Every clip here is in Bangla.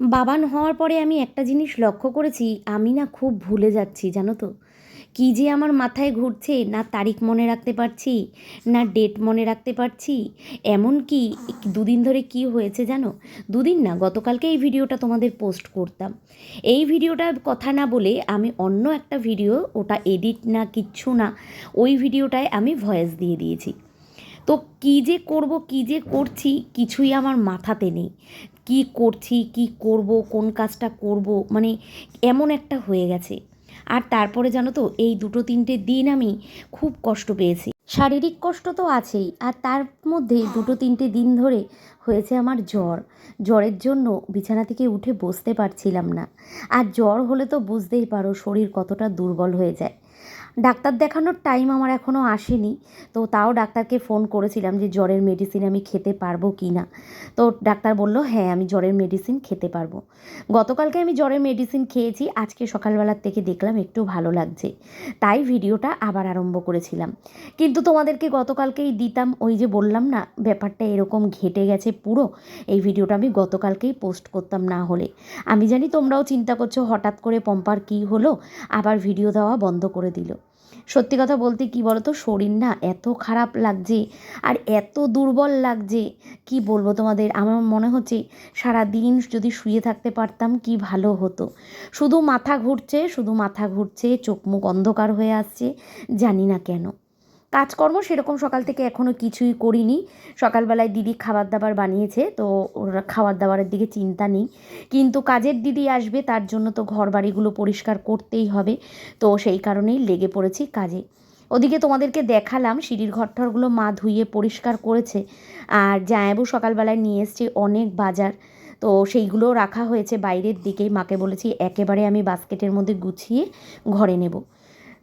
বাবান হওয়ার পরে আমি একটা জিনিস লক্ষ্য করেছি, আমি না খুব ভুলে যাচ্ছি, জানো তো। কী যে আমার মাথায় ঘুরছে, না তারিখ মনে রাখতে পারছি, না ডেট মনে রাখতে পারছি, এমন কি, দুদিন ধরে কি হয়েছে জানো? দুদিন না, গতকালকে এই ভিডিওটা তোমাদের পোস্ট করতাম। এই ভিডিওটার কথা না বলে আমি অন্য একটা ভিডিও, ওটা এডিট না কিচ্ছু না, ওই ভিডিওটায় আমি ভয়েস দিয়ে দিয়েছি। তো কী যে করব, কী যে করছি, কিছুই আমার মাথাতে নেই। কি করছি, কি করব, কোন কাজটা করব মানে এমন একটা হয়ে গেছে। আর তারপরে জানো তো, এই দুটো তিনটে দিন আমি খুব কষ্ট পেয়েছি। শারীরিক কষ্ট তো আছেই, আর তার মধ্যে দুটো তিনটে দিন ধরে হয়েছে আমার জ্বর। জ্বরের জন্য বিছানা থেকে উঠে বসতে পারছিলাম না। আর জ্বর হলে তো বুঝতেই পারো শরীর কতটা দুর্বল হয়ে যায়। ডাক্তার দেখানোর টাইম আমার এখনও আসেনি। তো তাও ডাক্তারকে ফোন করেছিলাম যে, জ্বরের মেডিসিন আমি খেতে পারব কি না? তো ডাক্তার বলল হ্যাঁ আমি জ্বরের মেডিসিন খেতে পারব। গতকালকে আমি জ্বরের মেডিসিন খেয়েছি, আজকে সকালবেলার থেকে দেখলাম একটু ভালো লাগছে। তাই ভিডিওটা আবার আরম্ভ করেছিলাম। কিন্তু তোমাদেরকে গতকালকেই দিতাম, ওই যে বললাম না, ব্যাপারটা এরকম ঘেটে গেছে পুরো, এই ভিডিওটা আমি গতকালকেই পোস্ট করতাম না হলে। আমি জানি তোমরাও চিন্তা করছ, হঠাৎ করে পম্পার কী হলো? আবার ভিডিও দেওয়া বন্ধ করে দিল। সত্যি কথা বলতে কি বলতো? শরীর না এত খারাপ লাগছে আর এত দুর্বল লাগছে। কি বলব তোমাদের? আমার মনে হচ্ছে সারা দিন যদি শুয়ে থাকতে পারতাম কি ভালো হতো। শুধু মাথা ঘুরছে, শুধু মাথা ঘুরছে, চোখ মুখ অন্ধকার হয়ে আসছে, জানি না কেন। কাজকর্ম সেরকম সকাল থেকে এখনও কিছুই করিনি। সকালবেলায় দিদি খাবার দাবার বানিয়েছে, তো ওরা খাবার দাবারের দিকে চিন্তা নেই। কিন্তু কাজের দিদি আসবে, তার জন্য তো ঘর বাড়িগুলো পরিষ্কার করতেই হবে। তো সেই কারণেই লেগে পড়েছি কাজে। ওদিকে তোমাদেরকে দেখালাম, সিঁড়ির ঘরঠরগুলো মা ধুয়ে পরিষ্কার করেছে। আর জায়াবু সকালবেলায় নিয়ে এসছে অনেক বাজার। তো সেইগুলো রাখা হয়েছে বাইরের দিকেই। মাকে বলেছি, একেবারে আমি বাস্কেটের মধ্যে গুছিয়ে ঘরে নেব।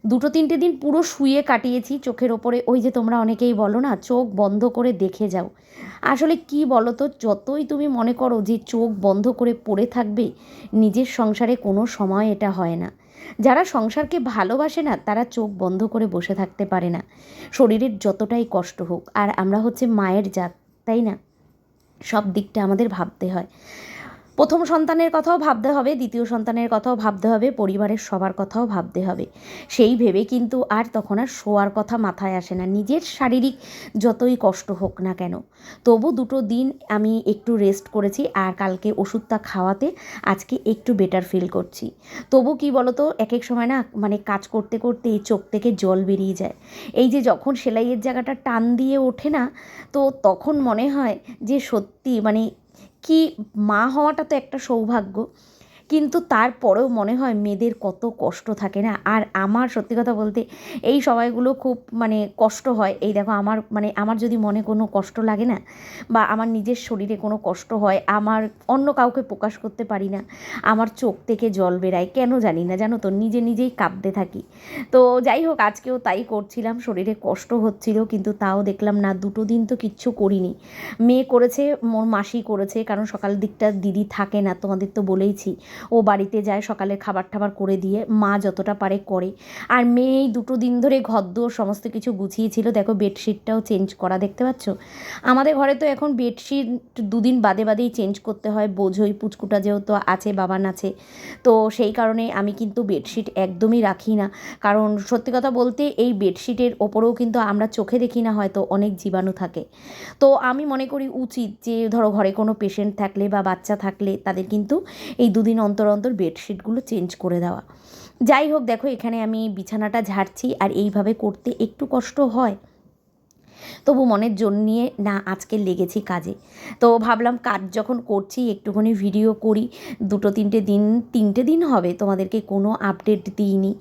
দুটো তিনটে দিন পুরো শুয়ে কাটিয়েছি চোখের ওপরে। ওই যে তোমরা অনেকেই বলো না, চোখ বন্ধ করে দেখে যাও। আসলে কি বলো তো যতই তুমি মনে করো যে চোখ বন্ধ করে পড়ে থাকবে, নিজের সংসারে কোনো সময় এটা হয় না। যারা সংসারকে ভালোবাসে না, তারা চোখ বন্ধ করে বসে থাকতে পারে না। শরীরের যতটাই কষ্ট হোক, আর আমরা হচ্ছে মায়ের জাত, তাই না? সব দিকটা আমাদের ভাবতে হয়। প্রথম সন্তানের কথাও ভাবতে হবে, দ্বিতীয় সন্তানের কথাও ভাবতে হবে, পরিবারের সবার কথাও ভাবতে হবে। সেই ভেবে কিন্তু আর তখন আর শোয়ার কথা মাথায় আসে না। নিজের শারীরিক যতই কষ্ট হোক না কেন। তবু দুটো দিন আমি একটু রেস্ট করেছি আর কালকে ওষুধটা খাওয়াতে আজকে একটু বেটার ফিল করছি। তবু কি বলতো এক এক সময় না মানে কাজ করতে করতে এই চোখ থেকে জল বেরিয়ে যায়। এই যে যখন সেলাইয়ের জায়গাটা টান দিয়ে ওঠে না, তো তখন মনে হয় যে সত্যি মানে কি মা হওয়াটা তো একটা সৌভাগ্য। কিন্তু তারপরেও মনে হয় মেয়েদের কত কষ্ট থাকে না? আর আমার সত্যি কথা বলতে এই সময়গুলো খুব মানে কষ্ট হয়। এই দেখো আমার মানে আমার যদি মনে কোনো কষ্ট লাগে না বা আমার নিজের শরীরে কোনো কষ্ট হয়, আমার অন্য কাউকে প্রকাশ করতে পারি না, আমার চোখ থেকে জল বেরায়, কেন জানি না, জানো তো? নিজে নিজেই কাঁদতে থাকি। তো যাই হোক, আজকেও তাই করছিলাম, শরীরে কষ্ট হচ্ছিল কিন্তু তাও দেখলাম না, দুটো দিন তো কিচ্ছু করিনি। মেয়ে করেছে, মোর মাসি করেছে, কারণ সকাল দিকটা দিদি থাকে না, তোমাদের তো বলেইছি। ও বাড়িতে যায় সকালে খাবার টাবার করে দিয়ে মা যতটা পারে করে। আর মেয়ে এই দুটো দিন ধরে ঘরদোর সমস্ত কিছু গুছিয়েছিল। দেখো বেডশিটটাও চেঞ্জ করা, দেখতে পাচ্ছ? আমাদের ঘরে তো এখন বেডশিট দুদিন বাদে বাদেই চেঞ্জ করতে হয়। বোঝই, পুচকুটা যেহেতু আছে, বাবান আছে। তো সেই কারণে আমি কিন্তু বেডশিট একদমই রাখি না। কারণ সত্যি কথা বলতে এই বেডশিটের ওপরেও কিন্তু আমরা চোখে দেখি না, হয়তো অনেক জীবাণু থাকে। তো আমি মনে করি উচিত যে, ধরো ঘরে কোনো পেশেন্ট থাকলে বা বাচ্চা থাকলে তাদের কিন্তু এই দুদিন অন্তর অন্তর বেডশিটগুলো চেঞ্জ করে দেওয়া। যাই হোক, দেখো এখানে আমি বিছানাটা ঝাড়ছি আর এইভাবে করতে একটু কষ্ট হয়। তবু মনের জোর নিয়ে, না, আজকে লেগেছি কাজে। তো ভাবলাম কাজ যখন করছি, একটুখানি ভিডিও করি। দুটো তিনটে দিন তিনটে দিন হবে, তোমাদেরকে কোনো আপডেট দিইনি।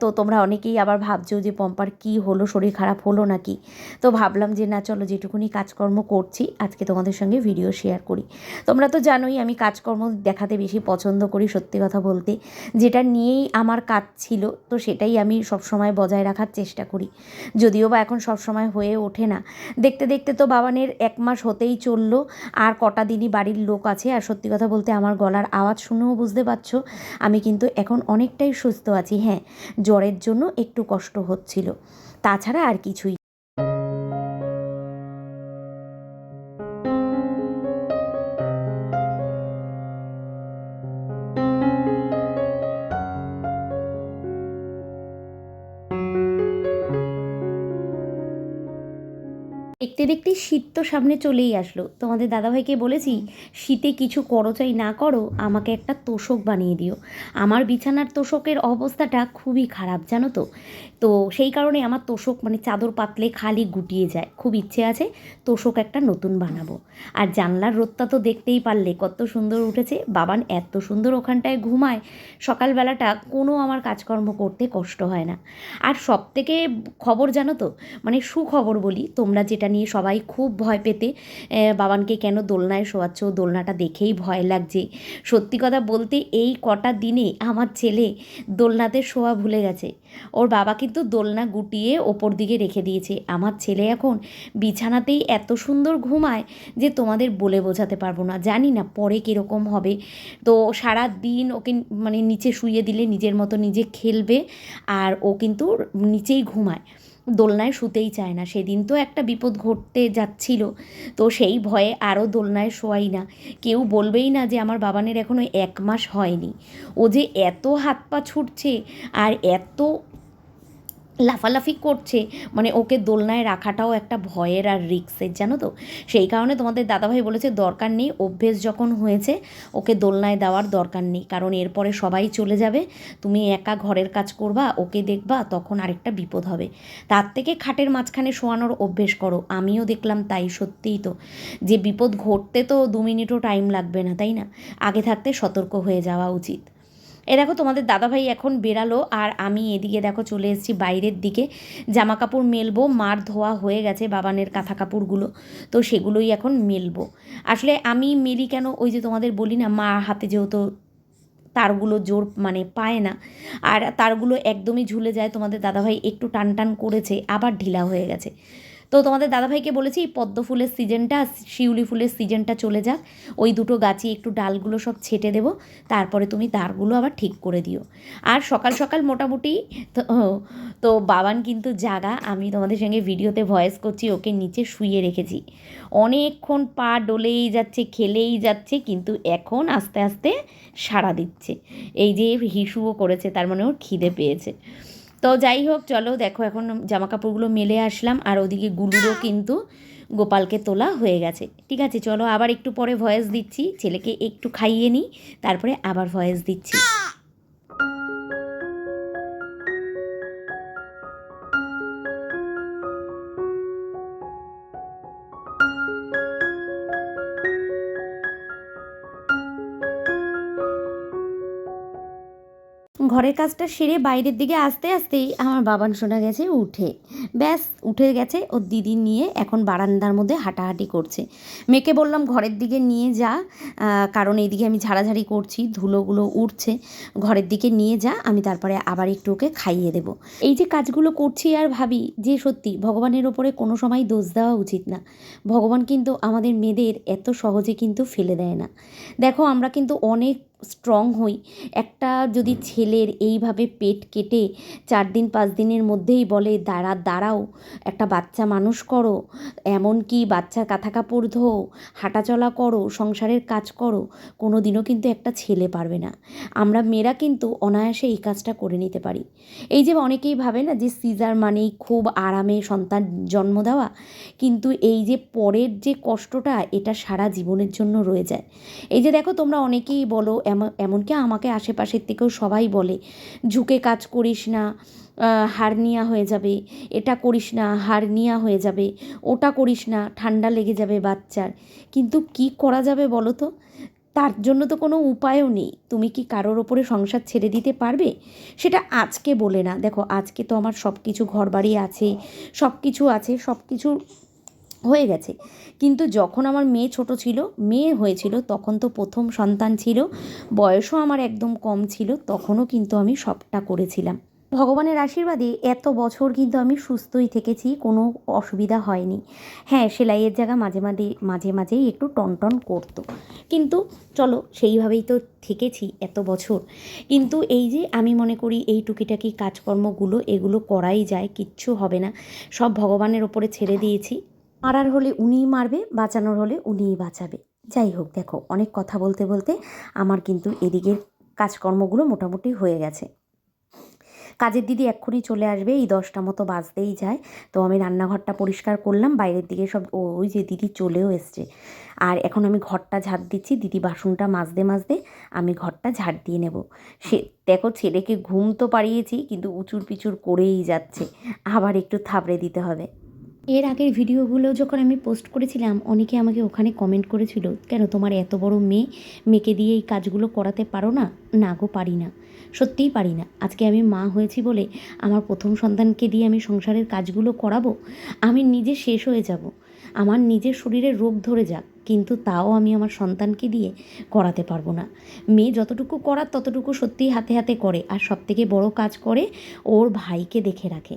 তো তোমরা অনেকেই আবার ভাবছ যে, পম্পার, কি হলো? শরীর খারাপ হলো নাকি? তো ভাবলাম যে, না, চলো যেটুকুনি কাজকর্ম করছি, আজকে তোমাদের সঙ্গে ভিডিও শেয়ার করি। তোমরা তো জানোই, আমি কাজকর্ম দেখাতে বেশি পছন্দ করি, সত্যি কথা বলতে। যেটা নিয়েই আমার কাজ ছিল, তো সেটাই আমি সবসময় বজায় রাখার চেষ্টা করি। যদিও বা এখন সবসময় হয়ে ওঠে না। দেখতে দেখতে তো বাবানের এক মাস হতেই চলল, আর কটা দিনই বাড়ির লোক আছে। আর সত্যি কথা বলতে আমার গলার আওয়াজ শুনেও বুঝতে পারছ, আমি কিন্তু এখন অনেকটাই সুস্থ আছি। হ্যাঁ জ্বরের জন্য একটু কষ্ট হচ্ছিল। তাছাড়া আর কিছুই দেখতে দেখতে শীত তো সামনে চলেই আসলো। তোমাদের দাদাভাইকে বলেছি, শীতে কিছু করো চাই না করো, আমাকে একটা তোষক বানিয়ে দিও। আমার বিছানার তোষকের অবস্থাটা খুবই খারাপ, জানো তো? তো সেই কারণে আমার তোষক মানে চাদর পাতলে খালি গুটিয়ে যায়। খুব ইচ্ছে আছে তোষক একটা নতুন বানাবো। আর জানলার রোদটা তো দেখতেই পারলে, কত সুন্দর উঠেছে। বাবান এত সুন্দর ওখানটায় ঘুমায়, সকালবেলাটা কোনো আমার কাজকর্ম করতে কষ্ট হয় না। আর সব থেকে খবর জানো তো? মানে সুখবর বলি, তোমরা যেটা নিয়ে সবাই খুব ভয় পেতে বাবানকে কেন দোলনায় শোয়াচ্ছ? দোলনাটা দেখেই ভয় লাগছে। সত্যি কথা বলতে এই কটা দিনে আমার ছেলে দোলনাতে শোয়া ভুলে গেছে। ওর বাবা কিন্তু দোলনা গুটিয়ে ওপর দিকে রেখে দিয়েছে। আমার ছেলে এখন বিছানাতেই এত সুন্দর ঘুমায় যে তোমাদের বলে বোঝাতে পারব না। জানি না পরে কীরকম হবে। তো সারা দিন ওকে মানে নিচে শুয়ে দিলে নিজের মতো নিজে খেলবে আর ও কিন্তু নিচেই ঘুমায়। দোলনায় শুতেই চায় না। সেদিন তো একটা বিপদ ঘটতে যাচ্ছিল, তো সেই ভয়ে আরও দোলনায় শোয়াই না। কেউ বলবেই না যে আমার বাবানের এখনও এক মাস হয়নি। ও যে এত হাত পা ছুটছে আর এত লাফালাফি করছে মানে ওকে দোলনায় রাখাটাও একটা ভয়ের আর রিক্সের, জানো তো? সেই কারণে তোমাদের দাদাভাই বলেছে, দরকার নেই, অভ্যেস যখন হয়েছে, ওকে দোলনায় দেওয়ার দরকার নেই। কারণ এরপরে সবাই চলে যাবে, তুমি একা ঘরের কাজ করবা, ওকে দেখবা, তখন আরেকটা বিপদ হবে। তার থেকে খাটের মাঝখানে শোয়ানোর অভ্যেস করো। আমিও দেখলাম তাই, সত্যিই তো। যে বিপদ ঘটতে তো দু মিনিটও টাইম লাগবে না, তাই না? আগে থাকতে সতর্ক হয়ে যাওয়া উচিত। এ দেখো তোমাদের দাদাভাই এখন বেরালো, আর আমি এদিকে দেখো চলে এসেছি বাইরের দিকে। জামা কাপড় মেলবো, মার ধোয়া হয়ে গেছে বাবানের কাঁথা কাপড়গুলো, তো সেগুলোই এখন মেলবো। আসলে আমি মেলি কেন? ওই যে তোমাদের বলি না, মা হাতে যেহেতু তারগুলো জোর মানে পায় না, আর তারগুলো একদমই ঝুলে যায়। তোমাদের দাদাভাই একটু টান টান করেছে, আবার ঢিলা হয়ে গেছে। তো তোমাদের দাদাভাইকে বলেছি, এই পদ্ম ফুলের সিজনটা, শিউলি ফুলের সিজনটা চলে যাক। ওই দুটো গাছে একটু ডালগুলো সব ছেটে দেবো, তারপরে তুমি তারগুলো আবার ঠিক করে দিও। আর সকাল সকাল মোটামুটি, তো তো বাবান কিন্তু জাগা, আমি তোমাদের সঙ্গে ভিডিওতে ভয়েস করছি, ওকে নিচে শুইয়ে রেখেছি। অনেকক্ষণ পা ডলেই যাচ্ছে, খেলেই যাচ্ছে, কিন্তু এখন আস্তে আস্তে সাড়া দিচ্ছে। এই যে হিসুও করেছে, তার মানে ওর খিদে পেয়েছে। তো যাই হোক, চলো দেখো এখন জামা কাপড়গুলো মেলে আসলাম, আর ওদিকে গুলুরও কিন্তু গোপালকে তোলা হয়ে গেছে। ঠিক আছে, চলো আবার একটু পরে ভয়েস দিচ্ছি, ছেলেকে একটু খাইয়ে নিই, তারপরে আবার ভয়েস দিচ্ছি। ঘরের কাজটা সেরে বাইরের দিকে আসতে আসতেই আমার বাবান শোনা গেছে উঠে। ব্যাস উঠে গেছে ওর দিদি নিয়ে এখন বারান্দার মধ্যে হাঁটাহাঁটি করছে। মেয়েকে বললাম, ঘরের দিকে নিয়ে যা কারণ এইদিকে আমি ঝাড়াঝাড়ি করছি, ধুলোগুলো উঠছে ঘরের দিকে নিয়ে যা, আমি তারপরে আবার একটু ওকে খাইয়ে দেব। এই যে কাজগুলো করছি আর ভাবি, যে সত্যি ভগবানের ওপরে কোনো সময় দোষ দেওয়া উচিত না। ভগবান কিন্তু আমাদের মেয়েদের এত সহজে কিন্তু ফেলে দেয় না। দেখো, আমরা কিন্তু অনেক স্ট্রং হই। একটা যদি ছেলের এইভাবে পেট কেটে চার দিন, পাঁচ দিনের মধ্যেই বলে, দাঁড়া, দাঁড়াও। একটা বাচ্চা মানুষ করো, এমনকি বাচ্চার কাঁথা কাপড় ধো হাঁটাচলা করো, সংসারের কাজ করো কোনো দিনও কিন্তু একটা ছেলে পারবে না। আমরা মেয়েরা কিন্তু অনায়াসে এই কাজটা করে নিতে পারি। এই যে অনেকেই ভাবে না যে সিজার মানেই খুব আরামে সন্তান জন্ম দেওয়া, কিন্তু এই যে পরের যে কষ্টটা, এটা সারা জীবনের জন্য রয়ে যায়। এই যে দেখো তোমরা অনেকেই বলো এমন এমনকি আমাকে আশেপাশের থেকেও সবাই বলে, ঝুঁকে কাজ করিস না হার্নিয়া হয়ে যাবে। এটা করিস না, হার্নিয়া হয়ে যাবে। ওটা করিস না, ঠান্ডা লেগে যাবে বাচ্চার। কিন্তু কি করা যাবে বলো তো? তার জন্য তো কোনো উপায়ও নেই। তুমি কি কারোর ওপরে সংসার ছেড়ে দিতে পারবে? সেটা আজকে বলে না। দেখো, আজকে তো আমার সব কিছু ঘর বাড়ি আছে সব কিছু আছে সব কিছু হয়ে গেছে। কিন্তু যখন আমার মেয়ে ছোট ছিল, মেয়ে হয়েছিল, তখন তো প্রথম সন্তান ছিল, বয়সও আমার একদম কম ছিল, তখনও কিন্তু আমি সবটা করেছিলাম। ভগবানের আশীর্বাদে এত বছর কিন্তু আমি সুস্থই থেকেছি, কোনো অসুবিধা হয়নি। হ্যাঁ সেলাইয়ের জায়গা মাঝে মাঝে মাঝে মাঝেই একটু টনটন করতো। কিন্তু চলো, সেইভাবেই তো থেকেছি এত বছর। কিন্তু এই যে আমি মনে করি এই টুকিটাকি কাজকর্মগুলো, এগুলো করাই যায়, কিচ্ছু হবে না। সব ভগবানের ওপরে ছেড়ে দিয়েছি। মারার হলে উনিই মারবে, বাঁচানোর হলে উনিই বাঁচাবে। যাই হোক, দেখো, অনেক কথা বলতে বলতে আমার কিন্তু এদিকের কাজকর্মগুলো মোটামুটি হয়ে গেছে। কাজের দিদি এক্ষুনি চলে আসবে, এই দশটা মতো বাজতেই যায়। তো আমি রান্নাঘরটা পরিষ্কার করলাম, বাইরের দিকে সব ওই যে দিদি চলেও এসছে। আর এখন আমি ঘরটা ঝাড় দিচ্ছি, দিদি বাসনটা মাজতে মাজতে আমি ঘরটা ঝাড় দিয়ে নেব। সে, দেখো ছেলেকে ঘুম তো পাড়িয়েছি, কিন্তু উঁচুর পিচুর করেই যাচ্ছে। আবার একটু থাবড়ে দিতে হবে। এর আগের ভিডিওগুলো যখন আমি পোস্ট করেছিলাম, অনেকে আমাকে ওখানে কমেন্ট করেছিল, কেন তোমার এত বড় মেয়ে, মেয়েকে দিয়ে এই কাজগুলো করাতে পারো না? না গো, পারি না। সত্যিই পারি না। আজকে আমি মা হয়েছি বলে আমার প্রথম সন্তানকে দিয়ে আমি সংসারের কাজগুলো করাবো, আমি নিজে শেষ হয়ে যাব। আমার নিজের শরীরে রোগ ধরে যাক। কিন্তু তাও আমি আমার সন্তানকে দিয়ে করাতে পারব না। মেয়ে যতটুকু করার ততটুকু সত্যিই হাতে হাতে করে আর সবথেকে বড় কাজ করে ওর ভাইকে দেখে রাখে।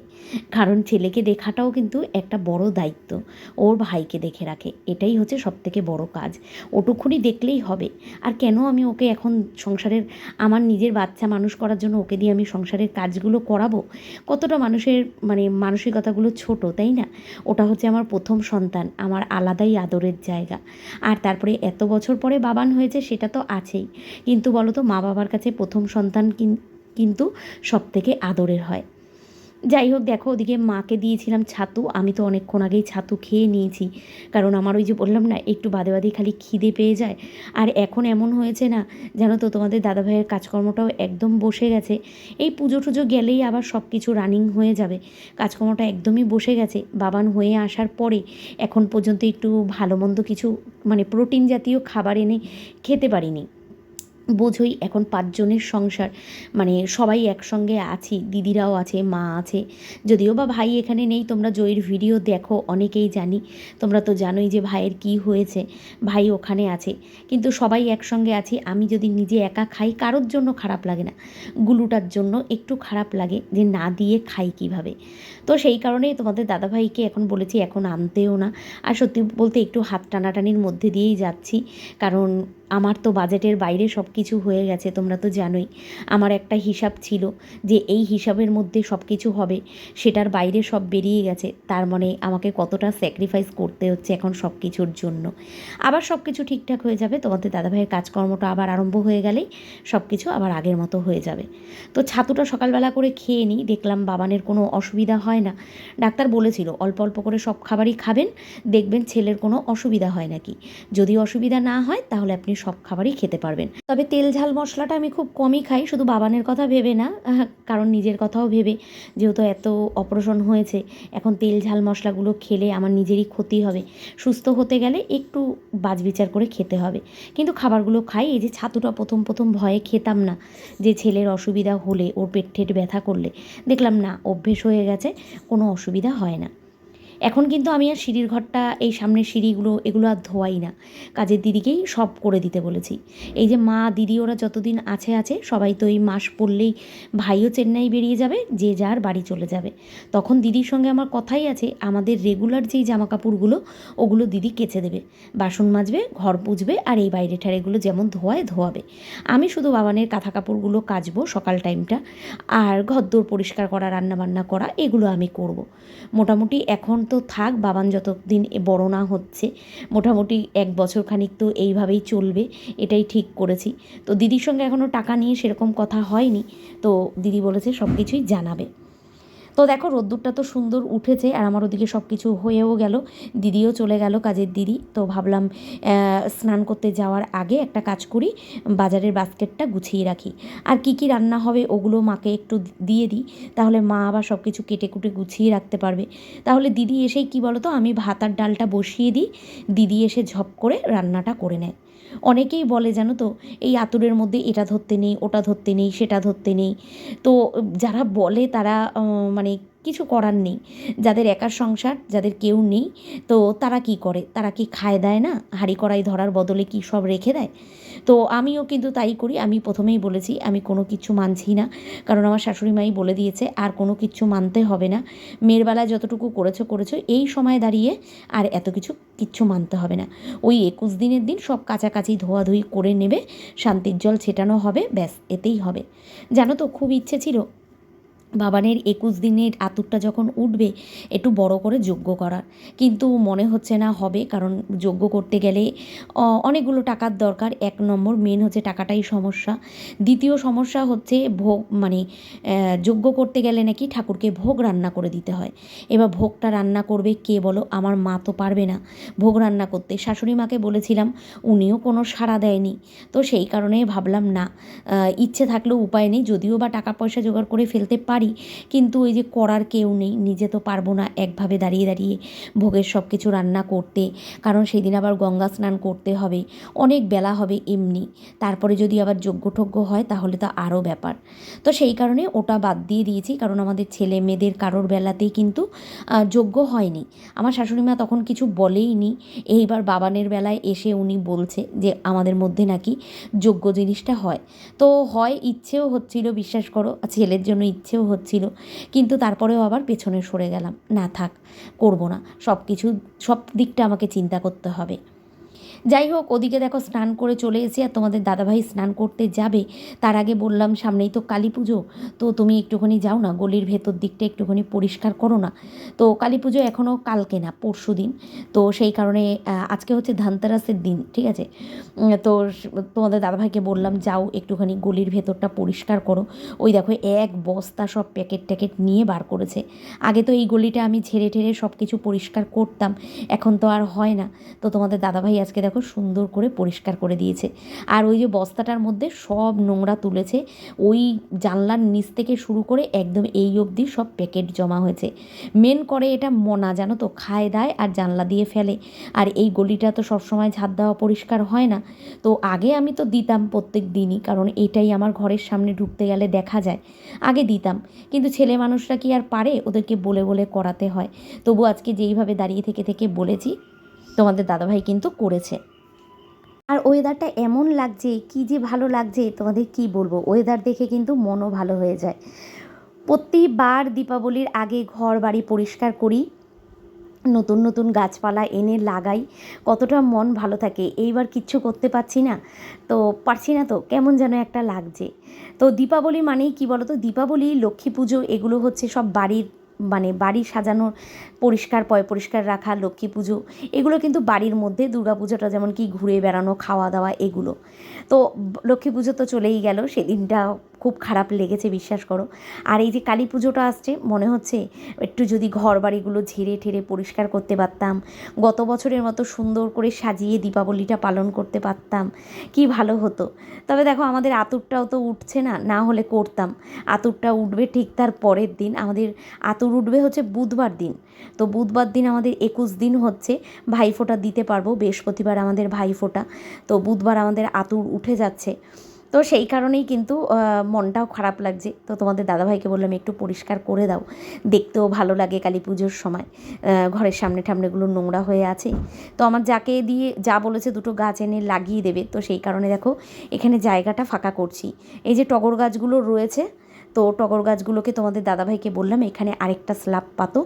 কারণ ছেলেকে দেখাটাও কিন্তু একটা বড় দায়িত্ব, ওর ভাইকে দেখে রাখে। এটাই হচ্ছে সবথেকে বড় কাজ। ওটুকুনি দেখলেই হবে। আর কেন আমি ওকে এখন সংসারের, আমার নিজের বাচ্চা মানুষ করার জন্য ওকে দিয়ে আমি সংসারের কাজগুলো করাবো? কতটা মানুষের মানে মানসিকতাগুলো ছোট, তাই না? ওটা হচ্ছে আমার প্রথম সন্তান, আমার আলাদাই আদরের জায়গা। আর তারপরে এত বছর পরে বাবান হয়েছে, সেটা তো আছেই। কিন্তু বলো তো মা বাবার কাছে প্রথম সন্তান কিন- কিন্তু সব থেকে আদরের হয়। যাই হোক দেখো, ওদিকে মাকে দিয়েছিলাম ছাতু। আমি তো অনেকক্ষণ আগেই ছাতু খেয়ে নিয়েছি। কারণ আমার ওই যে বললাম না, একটু বাদে বাদে খালি খিদে পেয়ে যায়। আর এখন এমন হয়েছে না, জানো তো, তোমাদের দাদাভাইয়ের কাজকর্মটাও একদম বসে গেছে। এই পুজো টুজো গেলেই আবার সব কিছু রানিং হয়ে যাবে। কাজকর্মটা একদমই বসে গেছে। বাবান হয়ে আসার পরে এখন পর্যন্ত একটু ভালো মন্দ কিছু মানে প্রোটিন জাতীয় খাবার এনে খেতে পারিনি। বোঝোই এখন পাঁচজনের সংসার। মানে সবাই একসঙ্গে আছি, দিদিরাও আছে, মা আছে। যদিও বা ভাই এখানে নেই, তোমরা জয়ের ভিডিও দেখো, অনেকেই জানি। তোমরা তো জানোই যে ভাইয়ের কি হয়েছে, ভাই ওখানে আছে। কিন্তু সবাই একসঙ্গে আছি, আমি যদি নিজে একা খাই, কারোর জন্য খারাপ লাগে না। গুলুটার জন্য একটু খারাপ লাগে যে না দিয়ে খাই কীভাবে? তো সেই কারণেই তোমাদের দাদাভাইকে এখন বলেছি, এখন আনতেও না। আর সত্যি বলতে একটু হাত টানাটানির মধ্যে দিয়েই যাচ্ছি। কারণ আমার তো বাজেটের বাইরে সব কিছু হয়ে গেছে, তোমরা তো জানোই। আমার একটা হিসাব ছিল যে এই হিসাবের মধ্যে সব কিছু হবে, সেটার বাইরে সব বেরিয়ে গেছে, তার মানে আমাকে কতটা স্যাক্রিফাইস করতে হচ্ছে এখন সব কিছুর জন্য। আবার সব কিছু ঠিকঠাক হয়ে যাবে, তোমাদের দাদাভাইয়ের কাজকর্মটা আবার আরম্ভ হয়ে গেলেই সব কিছু আবার আগের মতো হয়ে যাবে। তো ছাতুটা সকালবেলা করে খেয়ে নিই, দেখলাম বাবানের কোনো অসুবিধা হয় না। ডাক্তার বলেছিল, অল্প অল্প করে সব খাবারই খাবেন, দেখবেন ছেলের কোনো অসুবিধা হয় নাকি। যদি অসুবিধা না হয়, তাহলে আপনি সব খাবারই খেতে পারবেন। তবে তেল ঝাল মশলাটা আমি খুব কমই খাই, শুধু বাবানের কথা ভেবে না কারণ নিজের কথাও ভেবে। যেহেতু এত অপারেশন হয়েছে, এখন তেল ঝাল মশলাগুলো খেলে আমার নিজেরই ক্ষতি হবে। সুস্থ হতে গেলে একটু বাজবিচার করে খেতে হবে। কিন্তু খাবারগুলো খাই, এই যে ছাতুটা প্রথম প্রথম ভয়ে খেতাম না। যে ছেলের অসুবিধা হলে, ওর পেট ঠেট ব্যথা করলে। দেখলাম না, অভ্যেস হয়ে গেছে, কোনো অসুবিধা হয় না। এখন কিন্তু আমি আর সিঁড়ির ঘরটা, এই সামনের সিঁড়িগুলো, এগুলো আর ধোয়াই না। কাজের দিদিকেই সব করে দিতে বলেছি। এই যে মা, দিদি ওরা যতদিন আছে আছে, সবাই তো এই মাস পড়লেই ভাইও চেন্নাই বেরিয়ে যাবে, যে যার বাড়ি চলে যাবে। তখন দিদির সঙ্গে আমার কথাই আছে, আমাদের রেগুলার যেই জামা কাপড়গুলো ওগুলো দিদি কেচে দেবে। বাসন মাজবে, ঘর পুজবে আর এই বাইরে ঠারেগুলো যেমন ধোয়ায়, ধোয়াবে। আমি শুধু বাবানের কাঁথা কাপড়গুলো কাচবো সকাল টাইমটা, আর ঘর ঘরদোর পরিষ্কার করা রান্না বান্না করা, এগুলো আমি করব। মোটামুটি এখন তো থাক, বাবান যতদিন বড় না হচ্ছে, মোটামুটি এক বছর খানিক তো এইভাবেই চলবে, এটাই ঠিক করেছি। তো দিদির সঙ্গে এখনও টাকা নিয়ে সেরকম কথা হয়নি, তো দিদি বলেছে সব কিছুই জানাবে। তো দেখো, রোদ্দুরটা তো সুন্দর উঠেছে আর আমার ওদিকে সব কিছু হয়েও গেল। দিদিও চলে গেল কাজের দিদি। তো ভাবলাম স্নান করতে যাওয়ার আগে একটা কাজ করি, বাজারের বাস্কেটটা গুছিয়ে রাখি। আর কি কি রান্না হবে ওগুলো মাকে একটু দিয়ে দিই, তাহলে মা আবার সব কিছু কেটে কুটে গুছিয়ে রাখতে পারবে। তাহলে দিদি এসেই কি বলো তো আমি ভাত আর ডালটা বসিয়ে দিই, দিদি এসে ঝপ করে রান্নাটা করে নেয়। অনেকেই বলে, জানো তো, এই আতুরের মধ্যে এটা ধরতে নেই, ওটা ধরতে নেই, সেটা ধরতে নেই। তো যারা বলে তারা মানে কিছু করার নেই। যাদের একার সংসার, যাদের কেউ নেই, তো তারা কি করে? তারা কি খায় দেয় না? হাঁড়ি কড়াই ধরার বদলে কি সব রেখে দেয়? তো আমিও কিন্তু তাই করি। আমি প্রথমেই বলেছি, আমি কোনো কিছু মানছি না। কারণ আমার শাশুড়ি মাই বলে দিয়েছে, আর কোনো কিছু মানতে হবে না। মেয়ের বেলায় যতটুকু করেছ করেছ। এই সময় দাঁড়িয়ে আর এত কিছু কিচ্ছু মানতে হবে না। ওই একুশ দিনের দিন সব কাছাকাছি ধোয়াধুয়ি করে নেবে, শান্তির জল ছেটানো হবে, ব্যাস, এতেই হবে। জানো তো, খুব ইচ্ছে ছিল বাবানের একুশ দিনের আতুরটা যখন উঠবে, একটু বড় করে যজ্ঞ করার। কিন্তু মনে হচ্ছে না হবে, কারণ যজ্ঞ করতে গেলে অনেকগুলো টাকার দরকার। এক নম্বর মেন হচ্ছে টাকাটাই সমস্যা। দ্বিতীয় সমস্যা হচ্ছে ভোগ মানে যজ্ঞ করতে গেলে নাকি ঠাকুরকে ভোগ রান্না করে দিতে হয়। এবার ভোগটা রান্না করবে কে বলো? আমার মা তো পারবে না ভোগ রান্না করতে। শাশুড়ি মাকে বলেছিলাম, উনিও কোনো সাড়া দেয়নি। তো সেই কারণে ভাবলাম না ইচ্ছে থাকলেও উপায় নেই, যদিও বা টাকা পয়সা জোগাড় করে ফেলতে পারি। কিন্তু ওই যে করার কেউ নেই, নিজে তো পারব না একভাবে দাঁড়িয়ে দাঁড়িয়ে ভোগের সব কিছু রান্না করতে। কারণ সেই দিন আবার গঙ্গা স্নান করতে হবে, অনেক বেলা হবে এমনি। তারপরে যদি আবার যজ্ঞটজ্ঞ হয়, তাহলে তো আরও ব্যাপার। তো সেই কারণে ওটা বাদ দিয়ে দিয়েছি, কারণ আমাদের ছেলে মেয়েদের কারোর বেলাতেই কিন্তু যজ্ঞ হয়নি। আমার শাশুড়ি মা তখন কিছু বলেইনি। এইবার বাবানের বেলায় এসে উনি বলছে যে, আমাদের মধ্যে নাকি যোগ্য জিনিসটা হয়। তো হয়, ইচ্ছেও হচ্ছিল, বিশ্বাস করো, ছেলের জন্য ইচ্ছেও হচ্ছিল। কিন্তু তারপরেও আবার পেছনে সরে গেলাম। না থাক, করব না। সব কিছু সব দিকটা আমাকে চিন্তা করতে হবে। যাই হোক, ওদিকে দেখো স্নান করে চলে এসে আর তোমাদের দাদাভাই স্নান করতে যাবে। তার আগে বললাম, সামনেই তো কালী পুজো। তো তুমি একটুখানি যাও না, গলির ভেতর দিকটা একটুখানি পরিষ্কার করো না। তো কালী পুজো এখনও কালকে না, পরশু দিন। তো সেই কারণে আজকে হচ্ছে ধানতেরাসের দিন, ঠিক আছে? তো তোমাদের দাদাভাইকে বললাম, যাও একটুখানি গলির ভেতরটা পরিষ্কার করো। ওই দেখো, এক বস্তা সব প্যাকেট ট্যাকেট নিয়ে বার করেছে। আগে তো এই গলিটা আমি ঝেড়ে ঠেড়ে সব কিছু পরিষ্কার করতাম, এখন তো আর হয় না। তো তোমাদের দাদাভাই আজকে দেখো সুন্দর করে পরিষ্কার করে দিয়েছে। আর ওই যে বস্তাটার মধ্যে সব নোংরা তুলেছে, ওই জানলার নিচ থেকে শুরু করে একদম এই অবধি সব প্যাকেট জমা হয়েছে। মেন করে এটা মনা, জানো তো? খায় দায় আর জানলা দিয়ে ফেলে। আর এই গলিটা তো সবসময় ঝাঁট দেওয়া পরিষ্কার হয় না। তো আগে আমি তো দিতাম প্রত্যেক দিনই, কারণ এটাই আমার ঘরের সামনে ঢুকতে গেলে দেখা যায়। আগে দিতাম, কিন্তু ছেলে মানুষরা কি আর পারে? ওদেরকে বলে বলে করাতে হয়। তবু আজকে যেইভাবে দাঁড়িয়ে থেকে থেকে বলেছি তোমাদের দাদাভাই কিন্তু করেছে। আর ওয়েদারটা এমন লাগছে, কি যে ভালো লাগছে, তোমাদের কি বলব? ওয়েদার দেখে কিন্তু মনও ভালো হয়ে যায়। প্রতিবার দীপাবলির আগে ঘর বাড়ি পরিষ্কার করি, নতুন নতুন গাছপালা এনে লাগাই, কতটা মন ভালো থাকে। এইবার কিচ্ছু করতে পারছি না, তো পারছি না তো, কেমন যেন একটা লাগছে। তো দীপাবলি মানেই কি বলো তো দীপাবলি, লক্ষ্মী পুজো, এগুলো হচ্ছে সব বাড়ির মানে বাড়ি সাজানোর পরিষ্কার পয় পরিষ্কার রাখা, লক্ষ্মী পুজো, এগুলো কিন্তু বাড়ির মধ্যে দুর্গাপুজোটা যেমন কি ঘুরে বেড়ানো, খাওয়া দাওয়া, এগুলো। তো লক্ষ্মী পুজো তো চলেই গেল, সেদিনটা খুব খারাপ লেগেছে, বিশ্বাস করো। আর এই যে কালী পুজোটা আসছে, মনে হচ্ছে একটু যদি ঘর বাড়িগুলো ঝেড়ে ঠেড়ে পরিষ্কার করতে পারতাম, গত বছরের মতো সুন্দর করে সাজিয়ে দীপাবলিটা পালন করতে পারতাম, কি ভালো হতো। তবে দেখো, আমাদের আতুরটাও তো উঠছে না না হলে করতাম। আতুরটা উঠবে ঠিক তার পরের দিন, আমাদের আতুর উঠবে হচ্ছে বুধবার দিন। তো বুধবার দিন আমাদের একুশ দিন হচ্ছে ভাইফোঁটা দিতে পারব, বৃহস্পতিবার আমাদের ভাইফোঁটা। তো বুধবার আমাদের আতুর উঠে যাচ্ছে। তো সেই কারণেই কিন্তু মনটাও খারাপ লাগছে। তো তোমাদের দাদাভাইকে বললাম, একটু পরিষ্কার করে দাও। দেখতেও ভালো লাগে কালী পুজোর সময়। ঘরের সামনে ঠামনেগুলো নোংরা হয়ে আছে। তো আমার যাকে দিয়ে, যা বলেছে দুটো গাছ এনে লাগিয়ে দেবে। তো সেই কারণে দেখো, এখানে জায়গাটা ফাঁকা করছি। এই যে টগর গাছগুলো রয়েছে তো টগর গাছগুলোকে তোমাদের দাদাভাইকে বললাম, এখানে আরেকটা স্ল্যাব পাতো,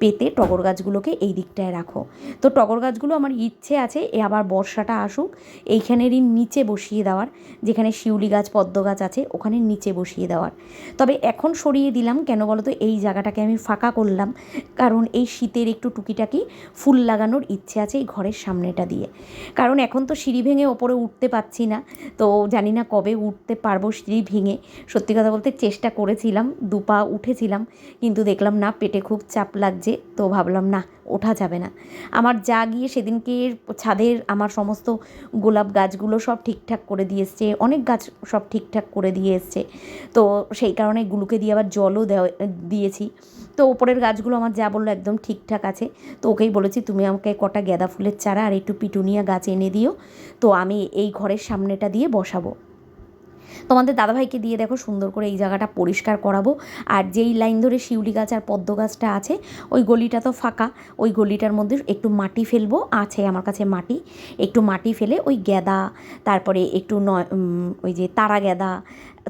পেতে টগর গাছগুলোকে এই দিকটায় রাখো। তো টগর গাছগুলো আমার ইচ্ছে আছে, এ আবার বর্ষাটা আসুক, এইখানেরই নিচে বসিয়ে দেওয়ার, যেখানে শিউলি গাছ, পদ্ম গাছ আছে, ওখানে নিচে বসিয়ে দেওয়ার। তবে এখন সরিয়ে দিলাম, কেন বলো তো এই জায়গাটাকে আমি ফাঁকা করলাম, কারণ এই শীতের একটু টুকিটাকি ফুল লাগানোর ইচ্ছে আছে এই ঘরের সামনেটা দিয়ে। কারণ এখন তো সিঁড়ি ভেঙে ওপরে উঠতে পারছি না, তো জানি না কবে উঠতে পারব সিঁড়ি ভেঙে। সত্যি কথা বলতে চেষ্টা করেছিলাম, দু পা উঠেছিলাম, কিন্তু দেখলাম না, পেটে খুব চাপ লাগছে, তো ভাবলাম না, ওঠা যাবে না। আমার যা গিয়ে সেদিনকে ছাদের আমার সমস্ত গোলাপ গাছগুলো সব ঠিকঠাক করে দিয়ে এসছে, অনেক গাছ সব ঠিকঠাক করে দিয়ে এসছে। তো সেই কারণে গুলোকে দিয়ে আবার জলও দেওয়া দিয়েছি। তো ওপরের গাছগুলো আমার যা বলল একদম ঠিকঠাক আছে। তো ওকেই বলেছি, তুমি আমাকে কটা গাঁদা ফুলের চারা আর একটু পিটুনিয়া গাছ এনে দিও। তো আমি এই ঘরের সামনেটা দিয়ে বসাবো। তোমাদের দাদাভাইকে দিয়ে দেখো সুন্দর করে এই জায়গাটা পরিষ্কার করাবো। আর যেই লাইন ধরে শিউলি গাছ আর পদ্ম গাছটা আছে, ওই গলিটা তো ফাঁকা, ওই গলিটার মধ্যে একটু মাটি ফেলব, আছে আমার কাছে মাটি। একটু মাটি ফেলে ওই গ্যাদা তারপরে একটু নয় ওই যে তারা গ্যাদা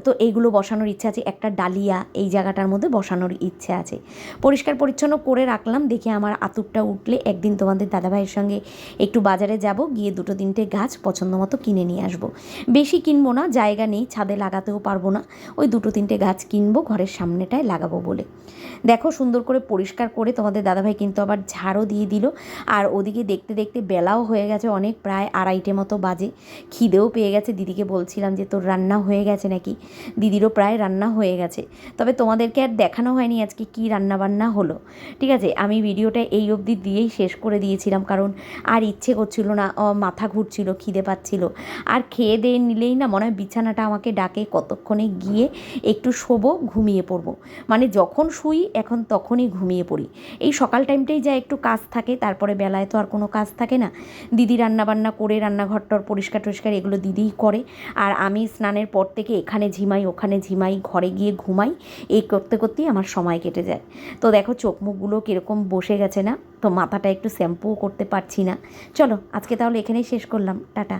তো এইগুলো বসানোর ইচ্ছা আছে। একটা ডালিয়া এই জায়গাটার মধ্যে বসানোর ইচ্ছে আছে। পরিষ্কার পরিচ্ছন্ন করে রাখলাম। দেখে আমার আতুরটা উঠলে একদিন তোমাদের দাদাভাইয়ের সঙ্গে একটু বাজারে যাব, গিয়ে দুটো তিনটে গাছ পছন্দ মতো কিনে নিয়ে আসব। বেশি কিনবো না, জায়গা নেই, ছাদে লাগাতেও পারব না। ওই দুটো তিনটে গাছ কিনবো, ঘরের সামনেটায় লাগাবো বলে। দেখো সুন্দর করে পরিষ্কার করে তোমাদের দাদাভাই কিন্তু আবার ঝাড়ও দিয়ে দিল। আর ওদিকে দেখতে দেখতে বেলাও হয়ে গেছে, অনেক প্রায় আড়াইটে মতো বাজে। খিদেও পেয়ে গেছে। দিদিকে বলছিলাম যে, তোর রান্না হয়ে গেছে নাকি? দিদিরও প্রায় রান্না হয়ে গেছে। তবে তোমাদেরকে আর দেখানো হয়নি আজকে কী রান্না বান্না হলো। ঠিক আছে, আমি ভিডিওটা এই অবধি দিয়েই শেষ করে দিয়েছিলাম কারণ আর ইচ্ছে করছিল না মাথা ঘুরছিল, খিদে পাচ্ছিল। আর খেয়ে দিয়ে নিলেই না মনে হয় বিছানাটা আমাকে ডাকে কতক্ষণে গিয়ে একটু শোবো, ঘুমিয়ে পড়ব। মানে যখন শুই, এখন তখনই ঘুমিয়ে পড়ি। এই সকাল টাইমটাই যা একটু কাজ থাকে, তারপরে বেলায় তো আর কোনো কাজ থাকে না। দিদি রান্নাবান্না করে, রান্নাঘরটর পরিষ্কার টরিষ্কার এগুলো দিদিই করে। আর আমি স্নানের পর থেকে এখানে ঝিমাই, ওখানে ঝিমাই, ঘরে গিয়ে ঘুমাই, এই করতে করতেই আমার সময় কেটে যায়। তো দেখো চোখ মুখগুলো কীরকম বসে গেছে না? তো মাথাটা একটু শ্যাম্পুও করতে পারছি না। চলো আজকে তাহলে এখানেই শেষ করলাম। টাটা।